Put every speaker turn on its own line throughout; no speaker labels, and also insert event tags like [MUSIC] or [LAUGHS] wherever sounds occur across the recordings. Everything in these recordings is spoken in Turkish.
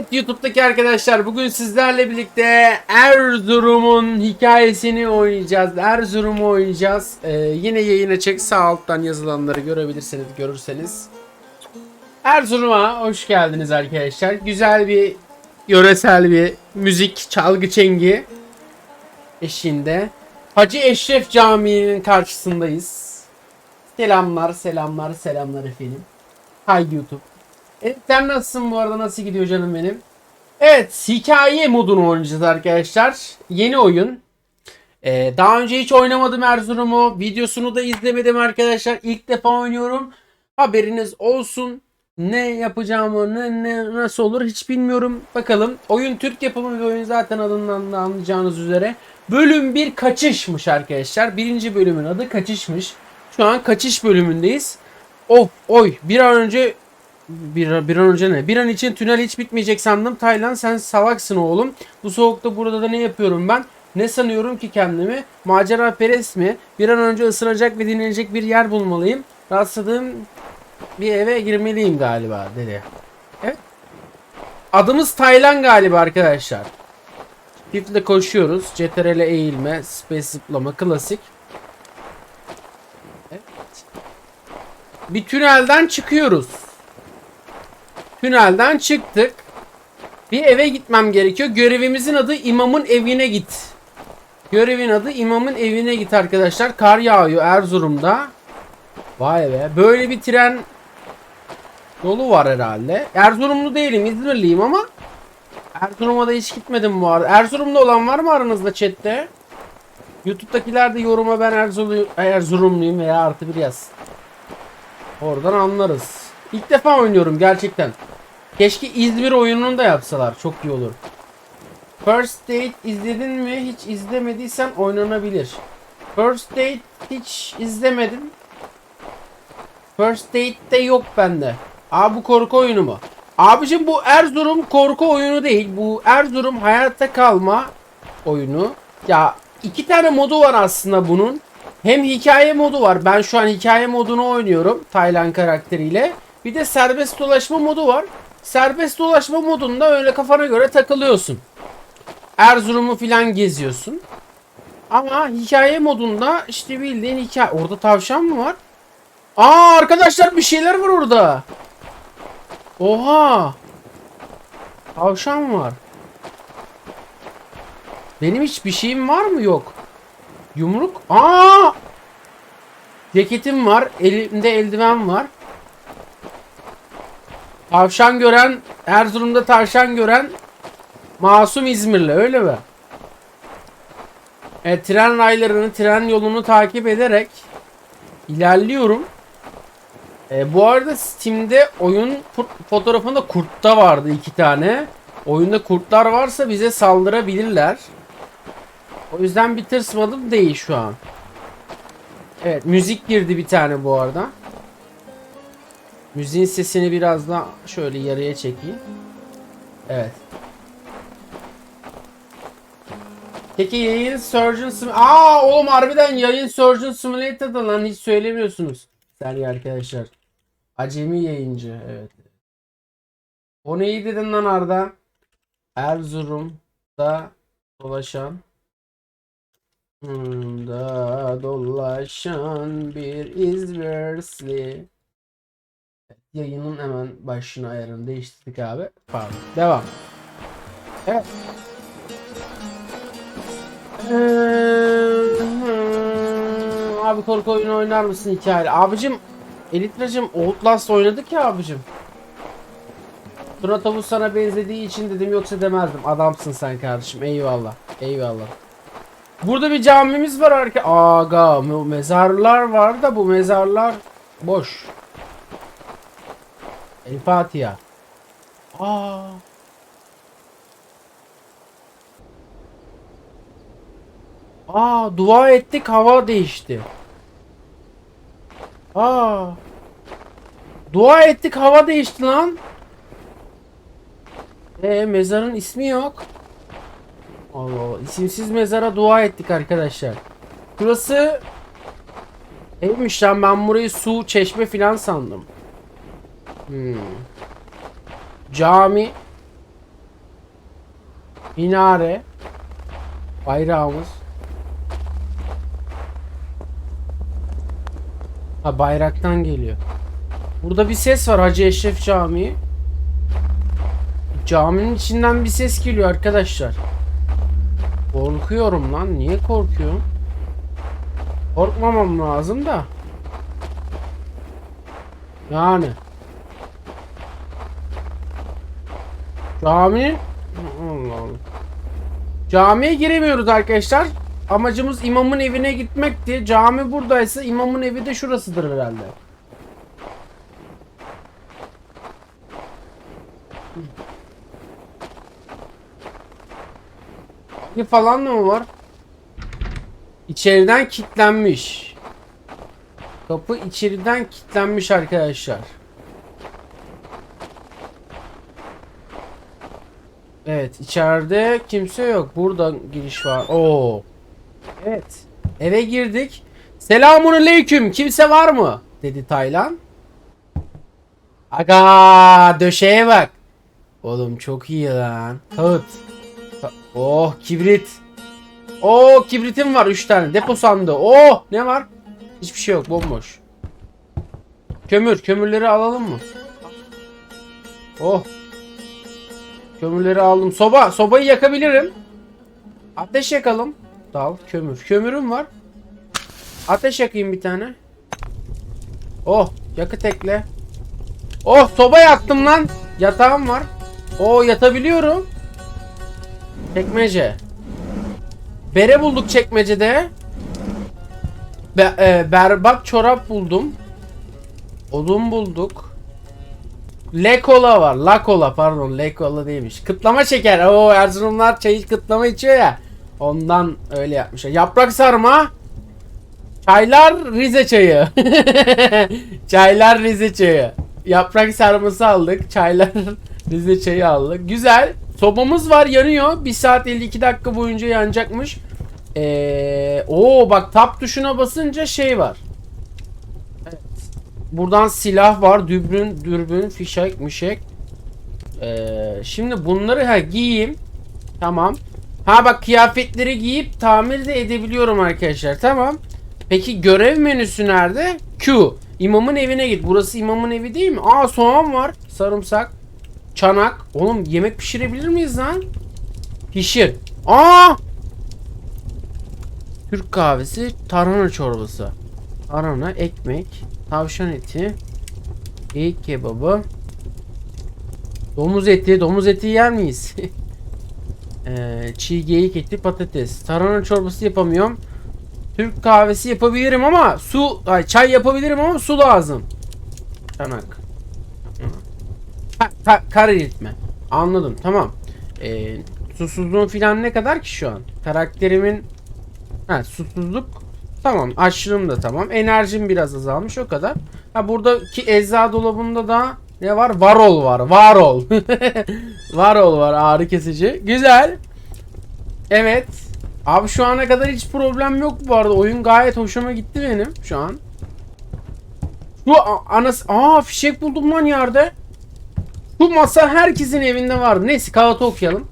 Evet YouTube'daki arkadaşlar bugün sizlerle birlikte Erzurum'un hikayesini oynayacağız. Erzurum'u oynayacağız. Ee, yine yayın açık sağ alttan yazılanları görebilirsiniz görürseniz. Erzurum'a hoş geldiniz arkadaşlar. Güzel bir yöresel bir müzik çalgı çengi eşliğinde. Hacı Eşref Camii'nin karşısındayız. Selamlar selamlar selamlar efendim. Hay YouTube. Evet sen nasılsın bu arada nasıl gidiyor canım benim? Evet hikaye modunu oynayacağız arkadaşlar. Yeni oyun. Ee, daha önce hiç oynamadım Erzurum'u. Videosunu da izlemedim arkadaşlar. İlk defa oynuyorum. Haberiniz olsun. Ne yapacağımı ne, ne nasıl olur hiç bilmiyorum. Bakalım. Oyun Türk yapımı bir oyun zaten adından da anlayacağınız üzere. Bölüm 1 kaçışmış arkadaşlar. Birinci bölümün adı kaçışmış. Şu an kaçış bölümündeyiz. Of oy bir an önce bir, bir an önce ne? Bir an için tünel hiç bitmeyecek sandım. Taylan sen salaksın oğlum. Bu soğukta burada da ne yapıyorum ben? Ne sanıyorum ki kendimi? Macera perest mi? Bir an önce ısınacak ve dinlenecek bir yer bulmalıyım. Rastladığım bir eve girmeliyim galiba dedi. Evet. Adımız Taylan galiba arkadaşlar. Shiftle koşuyoruz. CTRL eğilme, space zıplama klasik. Evet. Bir tünelden çıkıyoruz. Tünelden çıktık. Bir eve gitmem gerekiyor. Görevimizin adı imamın evine git. Görevin adı imamın evine git arkadaşlar. Kar yağıyor Erzurum'da. Vay be. Böyle bir tren yolu var herhalde. Erzurumlu değilim. İzmirliyim ama Erzurum'a da hiç gitmedim bu arada. Erzurumlu olan var mı aranızda chatte? YouTube'dakiler de yoruma ben Erzurumluyum, Erzurumluyum veya artı bir yaz. Oradan anlarız. İlk defa oynuyorum gerçekten. Keşke İzmir oyununu da yapsalar. Çok iyi olur. First Date izledin mi? Hiç izlemediysen oynanabilir. First Date hiç izlemedim. First Date'de yok bende. Aa bu korku oyunu mu? Abicim bu Erzurum korku oyunu değil. Bu Erzurum hayatta kalma oyunu. Ya iki tane modu var aslında bunun. Hem hikaye modu var. Ben şu an hikaye modunu oynuyorum. Taylan karakteriyle. Bir de serbest dolaşma modu var. Serbest dolaşma modunda öyle kafana göre takılıyorsun. Erzurum'u filan geziyorsun. Ama hikaye modunda işte bildiğin hikaye. Orada tavşan mı var? Aa arkadaşlar bir şeyler var orada. Oha. Tavşan var. Benim hiç bir şeyim var mı? Yok. Yumruk. Aa! Ceketim var. Elimde eldiven var. Tavşan gören, Erzurum'da tavşan gören masum İzmirli öyle mi? E, tren raylarını, tren yolunu takip ederek ilerliyorum. E, bu arada Steam'de oyun fo- fotoğrafında kurtta vardı iki tane. Oyunda kurtlar varsa bize saldırabilirler. O yüzden bir tırsmadım değil şu an. Evet müzik girdi bir tane bu arada. Müziğin sesini biraz daha şöyle yarıya çekeyim. Evet. Peki yayın Surgeon Sim... Aa oğlum harbiden yayın Surgeon Simulator'da lan hiç söylemiyorsunuz. Seri arkadaşlar. Acemi yayıncı evet. O neyi dedin lan Arda? Erzurum'da dolaşan da dolaşan bir İzmirli. Yayının hemen başına ayarını değiştirdik abi. Pardon. Devam. Evet. Ee, abi korku oyunu oynar mısın hikayeli? Abicim Elitracım Outlast oynadık ya abicim. Tuna Tavus sana benzediği için dedim yoksa demezdim. Adamsın sen kardeşim. Eyvallah. Eyvallah. Burada bir camimiz var arka. Aga me- mezarlar var da bu mezarlar boş. El Fatiha. Aa. Aa dua ettik hava değişti. Aa. Dua ettik hava değişti lan. E mezarın ismi yok. Allah Allah. İsimsiz mezara dua ettik arkadaşlar. Burası Evmiş lan ben burayı su, çeşme filan sandım. Hmm. Cami. Minare. Bayrağımız. Ha bayraktan geliyor. Burada bir ses var Hacı Eşref Camii. Caminin içinden bir ses geliyor arkadaşlar. Korkuyorum lan. Niye korkuyorum? Korkmamam lazım da. Yani. Cami Allah. Camiye giremiyoruz arkadaşlar. Amacımız imamın evine gitmekti. Cami buradaysa imamın evi de şurasıdır herhalde. Bir falan da mı var? İçeriden kilitlenmiş. Kapı içeriden kilitlenmiş arkadaşlar. Evet içeride kimse yok. Burada giriş var. Oo. Evet. Eve girdik. Selamun aleyküm. Kimse var mı? Dedi Taylan. Aga döşeye bak. Oğlum çok iyi lan. Kağıt. Ka- Oh kibrit. Oh kibritim var 3 tane. Depo sandığı. Oh ne var? Hiçbir şey yok bomboş. Kömür. Kömürleri alalım mı? Oh. Kömürleri aldım. Soba. Sobayı yakabilirim. Ateş yakalım. Dal. Kömür. Kömürüm var. Ateş yakayım bir tane. Oh. Yakıt ekle. Oh soba yaktım lan. Yatağım var. Oh yatabiliyorum. Çekmece. Bere bulduk çekmecede. Be e, berbat çorap buldum. Odun bulduk. Lekola var. Lakola pardon. Lekola değilmiş. Kıtlama şeker. Oo Erzurumlar çayı kıtlama içiyor ya. Ondan öyle yapmışlar. Yaprak sarma. Çaylar Rize çayı. [LAUGHS] Çaylar Rize çayı. Yaprak sarması aldık. Çaylar [LAUGHS] Rize çayı aldık. Güzel. Sobamız var yanıyor. 1 saat 52 dakika boyunca yanacakmış. Ee, oo bak tap tuşuna basınca şey var. Buradan silah var. Dürbün, dürbün, fişek, mişek. Ee, şimdi bunları ha giyeyim. Tamam. Ha bak kıyafetleri giyip tamir de edebiliyorum arkadaşlar. Tamam. Peki görev menüsü nerede? Q. İmamın evine git. Burası imamın evi değil mi? Aa soğan var. Sarımsak. Çanak. Oğlum yemek pişirebilir miyiz lan? Pişir. Aa! Türk kahvesi, tarhana çorbası. Tarhana, ekmek, tavşan eti, geyik kebabı, domuz eti, domuz eti yer miyiz? [LAUGHS] ee, çiğ geyik eti, patates. Tarhana çorbası yapamıyorum. Türk kahvesi yapabilirim ama su, ay çay yapabilirim ama su lazım. Çanak. Ha, ka kar eritme. Anladım tamam. Ee, susuzluğum filan ne kadar ki şu an? Karakterimin ha, susuzluk tamam. Açlığım da tamam. Enerjim biraz azalmış o kadar. Ha buradaki ecza dolabında da ne var? Varol var. Varol. [LAUGHS] Varol var ağrı kesici. Güzel. Evet. Abi şu ana kadar hiç problem yok bu arada. Oyun gayet hoşuma gitti benim şu an. Bu anas aa fişek buldum lan yerde. Bu masa herkesin evinde vardı. Neyse kağıt okuyalım.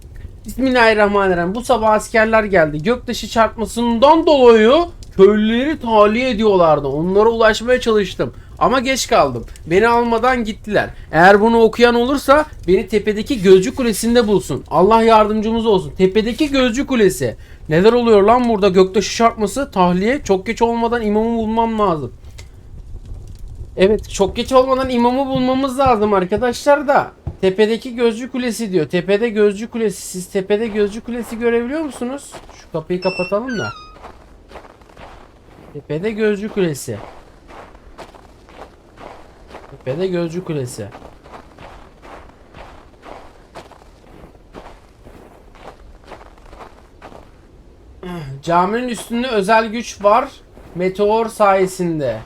Bismillahirrahmanirrahim. Bu sabah askerler geldi. Göktaşı çarpmasından dolayı köylüleri tahliye ediyorlardı. Onlara ulaşmaya çalıştım. Ama geç kaldım. Beni almadan gittiler. Eğer bunu okuyan olursa beni tepedeki gözcü kulesinde bulsun. Allah yardımcımız olsun. Tepedeki gözcü kulesi. Neler oluyor lan burada? Göktaşı çarpması, tahliye. Çok geç olmadan imamı bulmam lazım. Evet çok geç olmadan imamı bulmamız lazım arkadaşlar da. Tepedeki gözcü kulesi diyor. Tepede gözcü kulesi. Siz tepede gözcü kulesi görebiliyor musunuz? Şu kapıyı kapatalım da. Tepede gözcü kulesi. Tepede gözcü kulesi. Caminin üstünde özel güç var. Meteor sayesinde.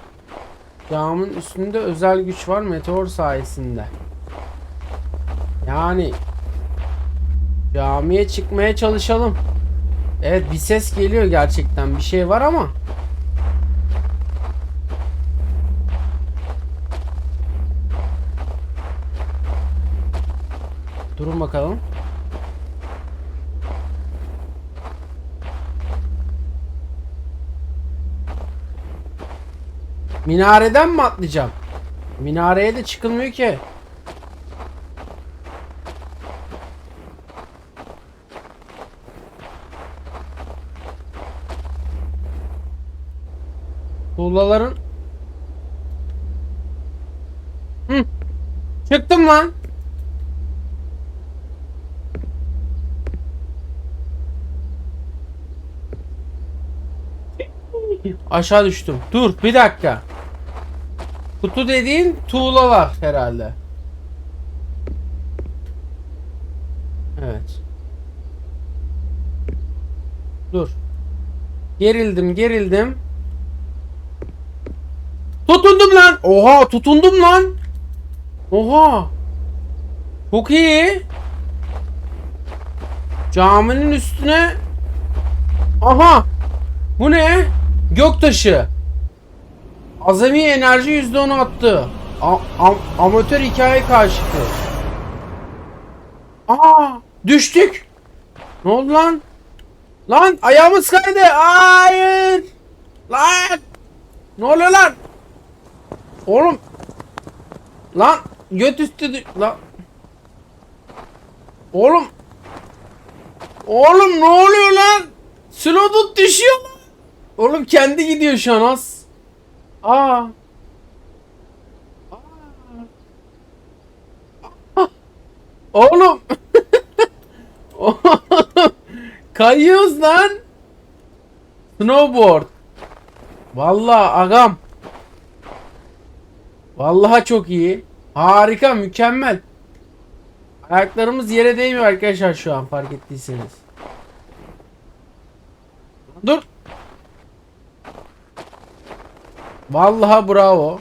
Camın üstünde özel güç var meteor sayesinde. Yani camiye çıkmaya çalışalım. Evet bir ses geliyor gerçekten. Bir şey var ama. Durun bakalım. Minareden mi atlayacağım? Minareye de çıkılmıyor ki. Tuğlaların Hı. Çıktım lan. Aşağı düştüm. Dur bir dakika. Kutu dediğin tuğlalar herhalde. Evet. Dur. Gerildim gerildim. Tutundum lan. Oha tutundum lan. Oha. Çok iyi. Caminin üstüne. Aha. Bu ne? Göktaşı. Azami enerji %10 attı. A- am- amatör hikaye karşıtı. Aa, düştük. Ne oldu lan? Lan ayağımız kaydı. Hayır. Lan. Ne oluyor lan? Oğlum. Lan göt üstü lan. Oğlum. Oğlum ne oluyor lan? Slodut düşüyor lan. Oğlum kendi gidiyor şu an az. Aa. Aa. [LAUGHS] Oğlum. Kayıyoruz lan. Snowboard. Vallahi agam. Vallahi çok iyi. Harika, mükemmel. Ayaklarımız yere değmiyor arkadaşlar şu an fark ettiyseniz. Dur. Vallahi bravo.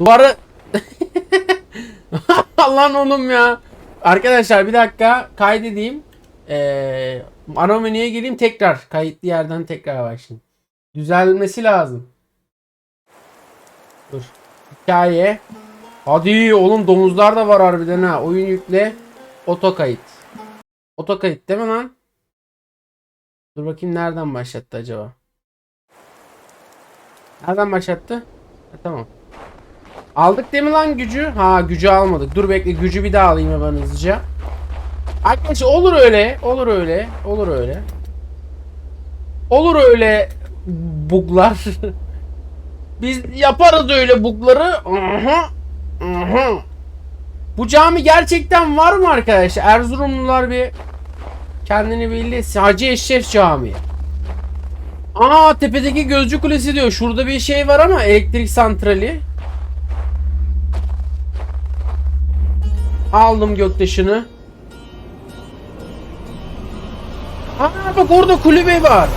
Duvarı [LAUGHS] Lan oğlum ya. Arkadaşlar bir dakika kaydedeyim. Ee, ana menüye gireyim tekrar. Kayıtlı yerden tekrar başlayayım. Düzelmesi lazım. Dur. Hikaye. Hadi oğlum domuzlar da var harbiden ha. Oyun yükle. Oto kayıt. Oto kayıt değil mi lan? Dur bakayım nereden başlattı acaba? Nereden başlattı? Ha, tamam. Aldık değil mi lan gücü? Ha gücü almadık. Dur bekle gücü bir daha alayım hemen hızlıca. Arkadaşlar olur öyle. Olur öyle. Olur öyle. Olur öyle buglar. [LAUGHS] Biz yaparız öyle bugları. Aha. Aha. Bu cami gerçekten var mı arkadaşlar? Erzurumlular bir kendini bildi. Hacı Eşref Camii. Aa tepedeki gözcü kulesi diyor. Şurada bir şey var ama elektrik santrali. Aldım göktaşını. Aa bak orada kulübe var.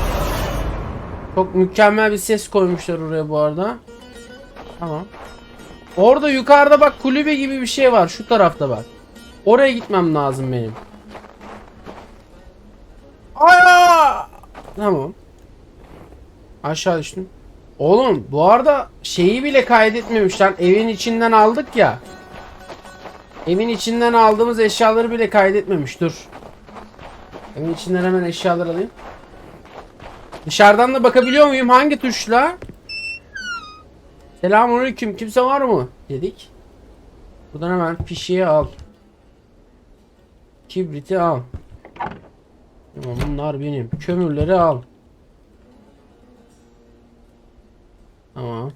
Çok mükemmel bir ses koymuşlar oraya bu arada. Tamam. Orada yukarıda bak kulübe gibi bir şey var. Şu tarafta bak. Oraya gitmem lazım benim. Aya! Tamam. Aşağı düştüm. Oğlum bu arada şeyi bile kaydetmemişler. Evin içinden aldık ya. Evin içinden aldığımız eşyaları bile kaydetmemiş. Dur. Evin içinden hemen eşyaları alayım. Dışarıdan da bakabiliyor muyum? Hangi tuşla? Selamünaleyküm. Kimse var mı? Dedik. Buradan hemen fişeği al. Kibriti al. Bunlar benim. Kömürleri al. Tamam.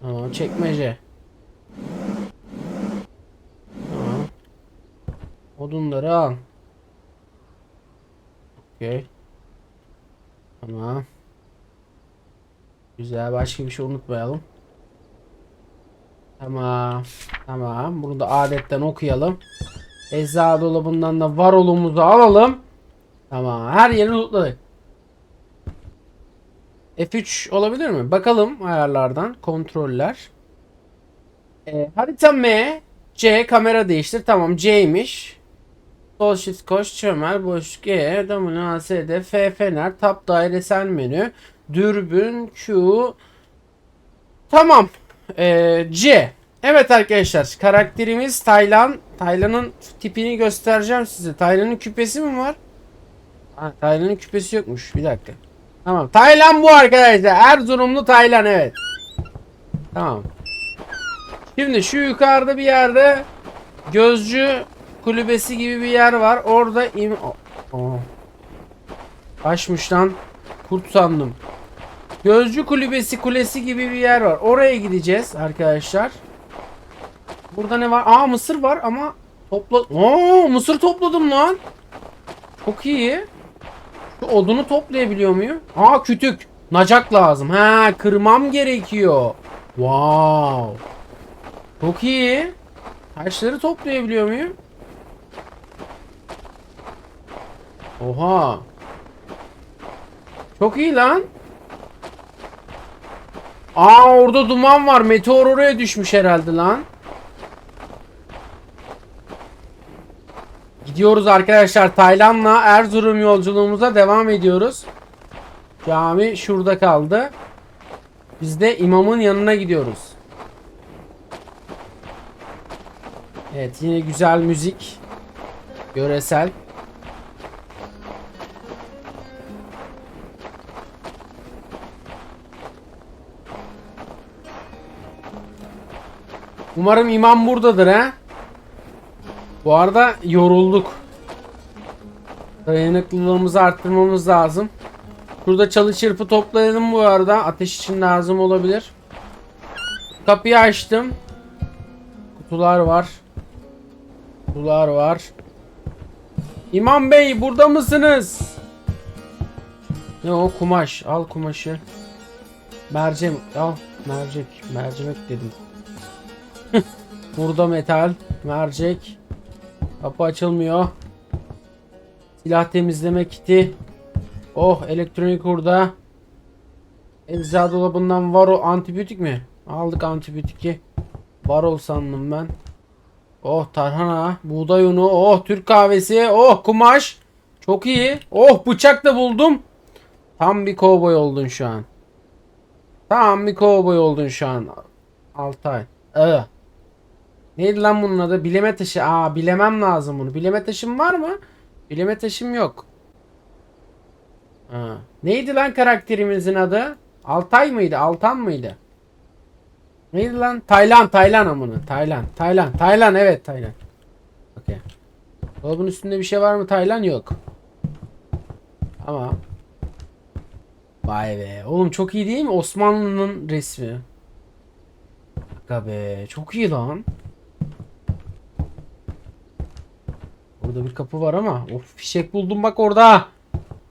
Tamam çekmece. Tamam. Odunları al. Okey. Tamam. Güzel. Başka bir şey unutmayalım. Tamam. Tamam. Bunu da adetten okuyalım. Eczacı dolabından da varolumuzu alalım. Tamam. Her yeri lootladık. F3 olabilir mi? Bakalım ayarlardan. Kontroller. E, harita M. C. Kamera değiştir. Tamam. C'ymiş. Sol shift koş. Çömel. Boş G. Domino ASD. F. Fener. Tab dairesel menü. Dürbün. Q. Tamam. E, C. Evet arkadaşlar. Karakterimiz Taylan. Taylan'ın tipini göstereceğim size. Taylan'ın küpesi mi var? Taylan'ın küpesi yokmuş. Bir dakika. Tamam. Taylan bu arkadaşlar. Erzurumlu Taylan evet. Tamam. Şimdi şu yukarıda bir yerde gözcü kulübesi gibi bir yer var. Orada im... Oh. Açmış lan. Kurt sandım. Gözcü kulübesi kulesi gibi bir yer var. Oraya gideceğiz arkadaşlar. Burada ne var? Aa mısır var ama topla... Oo mısır topladım lan. Çok iyi. Odunu toplayabiliyor muyum? Aa kütük. Nacak lazım. Ha kırmam gerekiyor. Wow. Çok iyi. Taşları toplayabiliyor muyum? Oha. Çok iyi lan. Aa orada duman var. Meteor oraya düşmüş herhalde lan. Gidiyoruz arkadaşlar Tayland'la Erzurum yolculuğumuza devam ediyoruz. Cami şurada kaldı. Biz de imamın yanına gidiyoruz. Evet yine güzel müzik. Göresel. Umarım imam buradadır ha. Bu arada yorulduk. Dayanıklılığımızı arttırmamız lazım. Şurada çalı çırpı toplayalım bu arada. Ateş için lazım olabilir. Kapıyı açtım. Kutular var. Kutular var. İmam Bey burada mısınız? Ne o kumaş? Al kumaşı. Mercek al. Mercek. Mercimek dedim. [LAUGHS] burada metal. Mercek. Kapı açılmıyor. Silah temizleme kiti. Oh elektronik hurda. Eczacı dolabından var o antibiyotik mi? Aldık antibiyotiki. Varol sandım ben. Oh tarhana, buğday unu, oh Türk kahvesi, oh kumaş. Çok iyi. Oh bıçak da buldum. Tam bir kovboy oldun şu an. Tam bir kovboy oldun şu an. Altay. Evet. Neydi lan bunun adı? Bileme taşı. Aa bilemem lazım bunu. Bileme taşım var mı? Bileme taşım yok. Ha. Neydi lan karakterimizin adı? Altay mıydı? Altan mıydı? Neydi lan? Taylan, Taylan amını. Taylan, Taylan, Taylan evet Taylan. Okey. Dolabın üstünde bir şey var mı Taylan? Yok. Ama Vay be. Oğlum çok iyi değil mi? Osmanlı'nın resmi. Aga be. Çok iyi lan. Burada bir kapı var ama. Of fişek buldum bak orada.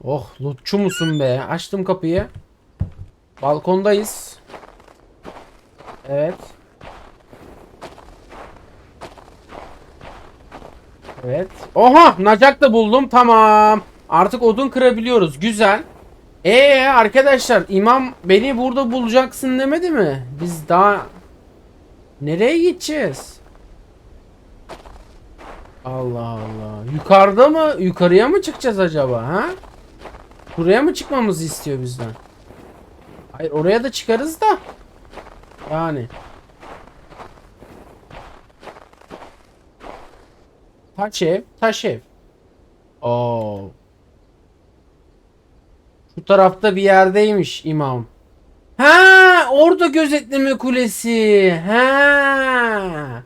Oh lootçu musun be? Açtım kapıyı. Balkondayız. Evet. Evet. Oha! Nacak da buldum. Tamam. Artık odun kırabiliyoruz. Güzel. Ee arkadaşlar imam beni burada bulacaksın demedi mi? Biz daha nereye gideceğiz? Allah Allah. Yukarıda mı? Yukarıya mı çıkacağız acaba ha? Buraya mı çıkmamızı istiyor bizden? Hayır oraya da çıkarız da. Yani. Taş ev, taş ev. Oo. Şu tarafta bir yerdeymiş imam. Ha, orada gözetleme kulesi. Ha.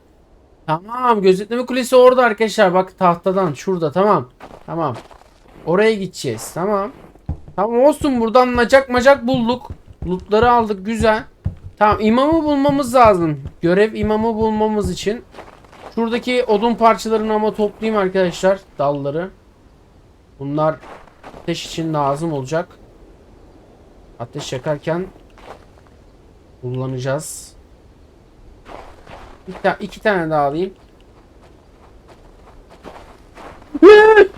Tamam, gözetleme kulesi orada arkadaşlar. Bak tahtadan şurada tamam. Tamam. Oraya gideceğiz. Tamam. Tamam olsun buradan nacak macak bulduk. Lootları aldık güzel. Tamam imamı bulmamız lazım. Görev imamı bulmamız için. Şuradaki odun parçalarını ama toplayayım arkadaşlar. Dalları. Bunlar ateş için lazım olacak. Ateş yakarken kullanacağız. Bir ta iki tane daha alayım.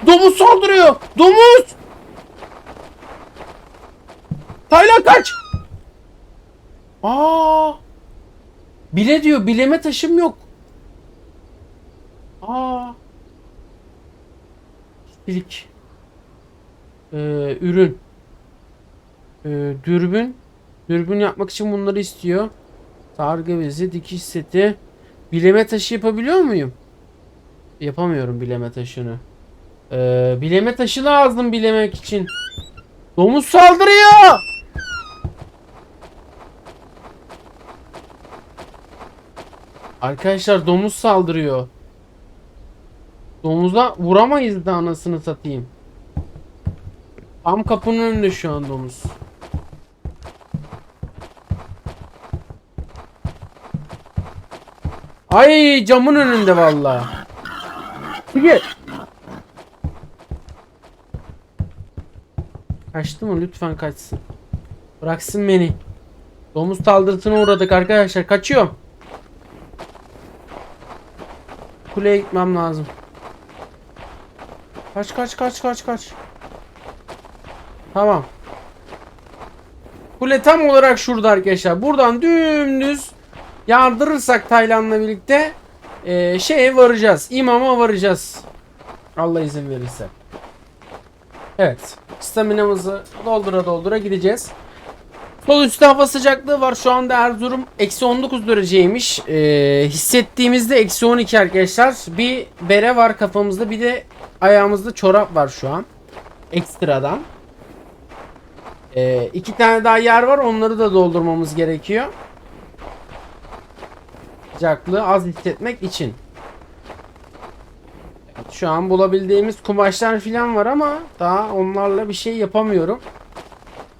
Domuz saldırıyor. Domuz. Taylan kaç. Aa! Bile diyor. Bileme taşım yok. Aa! İstilik. Ee, ürün. Ee, dürbün. Dürbün yapmak için bunları istiyor. Sargı bezi, dikiş seti. Bileme taşı yapabiliyor muyum? Yapamıyorum bileme taşını. Ee, bileme taşı lazım bilemek için. Domuz saldırıyor. Arkadaşlar domuz saldırıyor. Domuza vuramayız da anasını satayım. Tam kapının önünde şu an domuz. Ay camın önünde vallahi. Gel. Kaçtı mı? Lütfen kaçsın. Bıraksın beni. Domuz saldırısına uğradık arkadaşlar. Kaçıyorum. Kuleye gitmem lazım. Kaç kaç kaç kaç kaç. Tamam. Kule tam olarak şurada arkadaşlar. Buradan dümdüz yardırırsak Taylan'la birlikte eee şeye varacağız. İmama varacağız. Allah izin verirse. Evet. Staminamızı doldura doldura gideceğiz. Sol üstte hava sıcaklığı var. Şu anda Erzurum eksi 19 dereceymiş. Ee, hissettiğimizde eksi 12 arkadaşlar. Bir bere var kafamızda. Bir de ayağımızda çorap var şu an. Ekstradan. Ee, iki tane daha yer var. Onları da doldurmamız gerekiyor. Sıcaklığı az hissetmek için. Şu an bulabildiğimiz kumaşlar falan var ama daha onlarla bir şey yapamıyorum.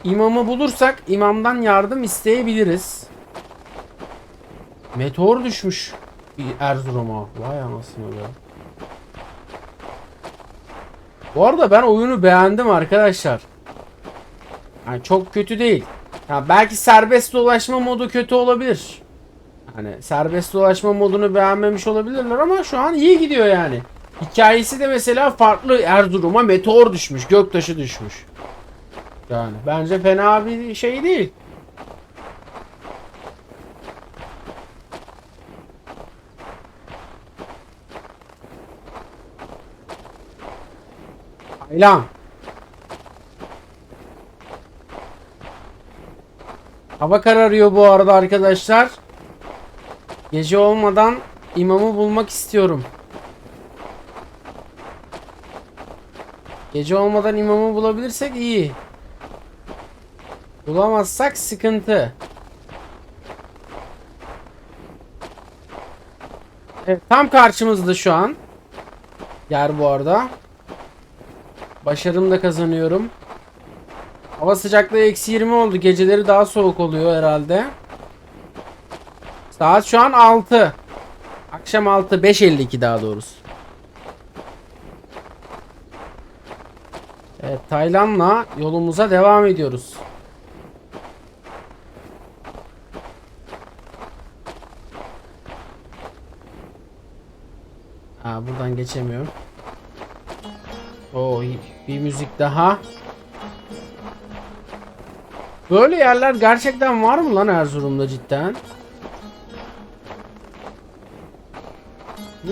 İmamı bulursak imamdan yardım isteyebiliriz. Meteor düşmüş Erzurum'a. Vay anasını be. Bu arada ben oyunu beğendim arkadaşlar. Yani çok kötü değil. Ya belki serbest dolaşma modu kötü olabilir. Hani serbest dolaşma modunu beğenmemiş olabilirler ama şu an iyi gidiyor yani. Hikayesi de mesela farklı Erzurum'a meteor düşmüş, göktaşı düşmüş. Yani bence fena bir şey değil. Aylan. Hava kararıyor bu arada arkadaşlar. Gece olmadan imamı bulmak istiyorum. Gece olmadan imamı bulabilirsek iyi. Bulamazsak sıkıntı. Evet, tam karşımızda şu an. Yer bu arada. Başarım da kazanıyorum. Hava sıcaklığı eksi 20 oldu. Geceleri daha soğuk oluyor herhalde. Saat şu an 6. Akşam 6. 5.52 daha doğrusu. Evet Taylan'la yolumuza devam ediyoruz. Ha buradan geçemiyorum. Oo bir müzik daha. Böyle yerler gerçekten var mı lan Erzurum'da cidden?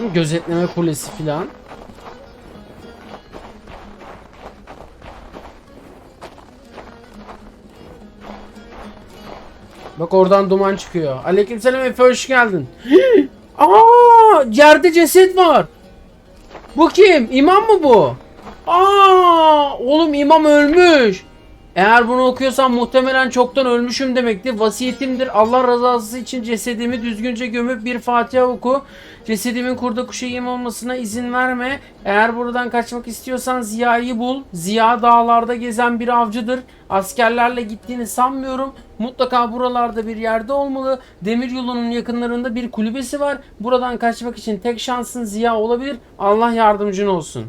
Mi? Gözetleme kulesi filan. Bak oradan duman çıkıyor. Aleykümselam Efe hoş geldin. [GASPS] Aa, yerde ceset var. Bu kim? İmam mı bu? Aa, oğlum imam ölmüş. Eğer bunu okuyorsam muhtemelen çoktan ölmüşüm demektir. Vasiyetimdir. Allah rızası için cesedimi düzgünce gömüp bir Fatiha oku. Cesedimin kurda kuşa yem olmasına izin verme. Eğer buradan kaçmak istiyorsan Ziya'yı bul. Ziya dağlarda gezen bir avcıdır. Askerlerle gittiğini sanmıyorum. Mutlaka buralarda bir yerde olmalı. Demir yolunun yakınlarında bir kulübesi var. Buradan kaçmak için tek şansın Ziya olabilir. Allah yardımcın olsun.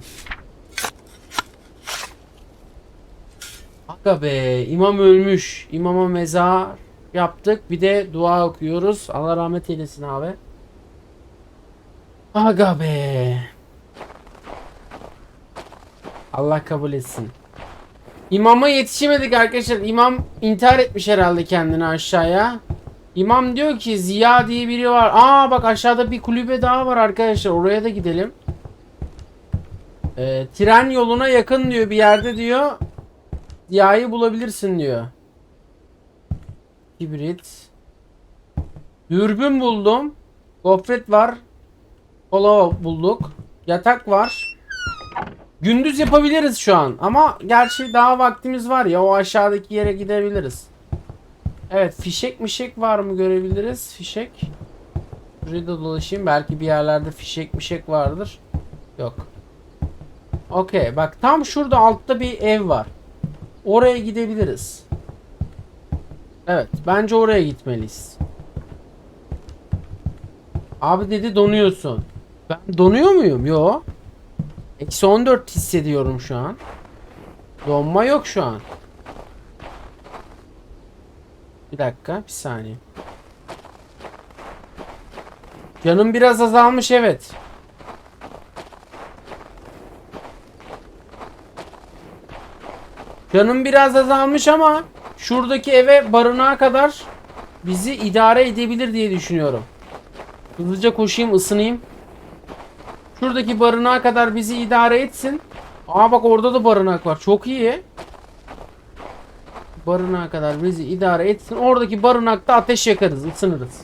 Aga be imam ölmüş. İmama mezar yaptık. Bir de dua okuyoruz. Allah rahmet eylesin abi. Aga be. Allah kabul etsin. İmama yetişemedik arkadaşlar. İmam intihar etmiş herhalde kendini aşağıya. İmam diyor ki Ziya diye biri var. Aa bak aşağıda bir kulübe daha var arkadaşlar. Oraya da gidelim. Ee, tren yoluna yakın diyor bir yerde diyor. Ziya'yı bulabilirsin diyor. Kibrit. Dürbün buldum. Gofret var. Kola bulduk. Yatak var. Gündüz yapabiliriz şu an ama gerçi daha vaktimiz var ya o aşağıdaki yere gidebiliriz. Evet fişek mişek var mı görebiliriz fişek. Şuraya da dolaşayım belki bir yerlerde fişek mişek vardır. Yok. Okey bak tam şurada altta bir ev var. Oraya gidebiliriz. Evet bence oraya gitmeliyiz. Abi dedi donuyorsun. Ben donuyor muyum? Yo. Eksi 14 hissediyorum şu an. Donma yok şu an. Bir dakika bir saniye. Canım biraz azalmış evet. Canım biraz azalmış ama şuradaki eve barınağa kadar bizi idare edebilir diye düşünüyorum. Hızlıca koşayım ısınayım. Şuradaki barınağa kadar bizi idare etsin. Aa bak orada da barınak var. Çok iyi. Barınağa kadar bizi idare etsin. Oradaki barınakta ateş yakarız, ısınırız.